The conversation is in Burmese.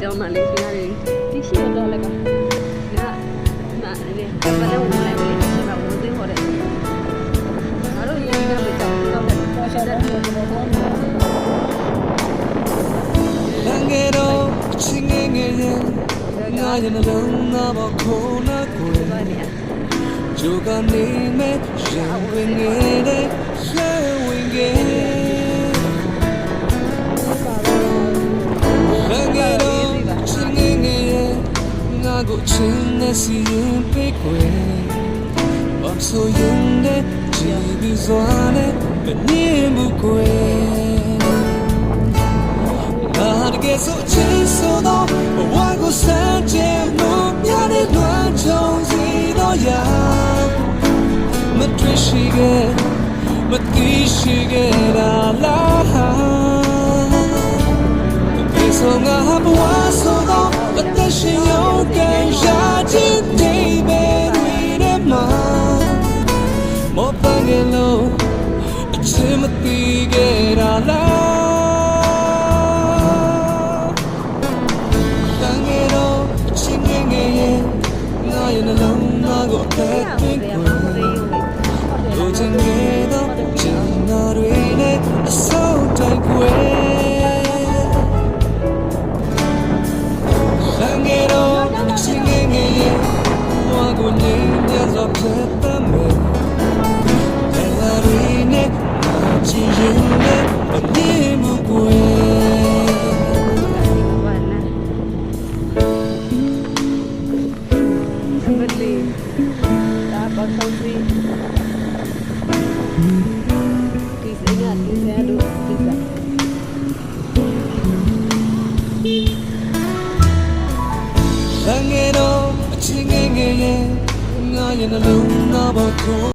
ကျောင်းမှာလေးခင်ဗျားတွေဒီရှိတော့လည်းကညာနာနေဘယ်လိုဝင်လဲဒီရှိမှာဝင်သိဟောတယ်ငါတို့ရင်းကနေကြောင်းတော့တယ်ပေါ်ရှာတဲ့ဒီလိုတော့လမ်းငယ်တော့အချင်းငယ်ငယ်ရဲ့ငါရဲ့နှလုံးသားပေါ်ခိုးနာကိုယ်ဘာနေရဂျိုကနေမဲ့ရင်ဝင်ငယ် ငါကိုချင်းနဲ့စီရင်ပေးကွယ်ဘာဆိုရင်တဲ့ကြည်ပြီးစွာနဲ့မမြင်ဘူးကွယ်နာတကယ်ဆိုအချင်းဆိုတော့ဘဝကိုစမ်းကြည့်လို့ညနေလွမ်းချုံစီတော့ရမတွေ့ င်ခဲ့တော့ချမ်းသာတွေနဲ့အဆောက်တိုင်ခွဲ စင်ရဒီစရလို့ဒီစားတန်ငယ်တော့အချင်းငယ်ငယ်ရဲ့ငါရဲ့နှလုံးသားပေါ်ကို